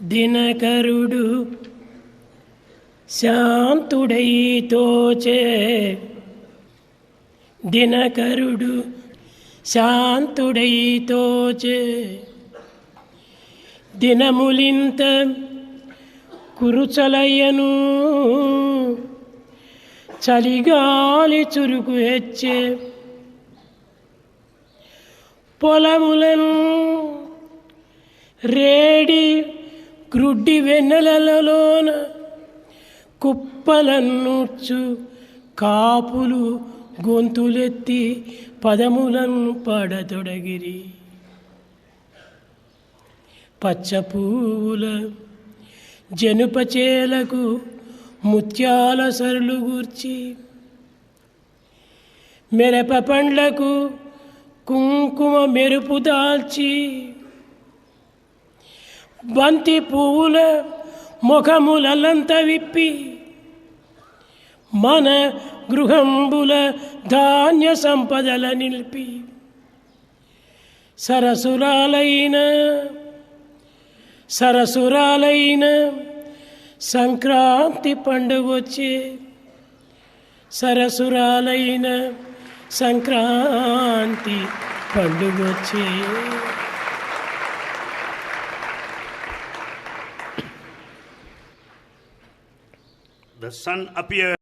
దినకరుడు శాంతుడై తోచే దినకరుడు శాంతుడై తోచే దినములింత కురుచలయ్యను చలిగాలి చురుకు హెచ్చే పొలములను రేడి గ్రుడ్డి వెన్నెలలోన కుప్పలన్నుచ్చు కాపులు గొంతులెత్తి పదములను పడతొడగిరి. పచ్చ పువ్వుల జనుపచేలకు ముత్యాల సరులు గూర్చి మిరప పండ్లకు కుంకుమ మెరుపు దాల్చి బంతి పువ్వుల ముఖములంత విప్పి మన గృహంబుల ధాన్య సంపదల నిలిపి సరసురాలైన సరసురాలైన Sankranti పండుగొచ్చే సరసురాలైన Sankranti పండుగొచ్చే The sun appeared.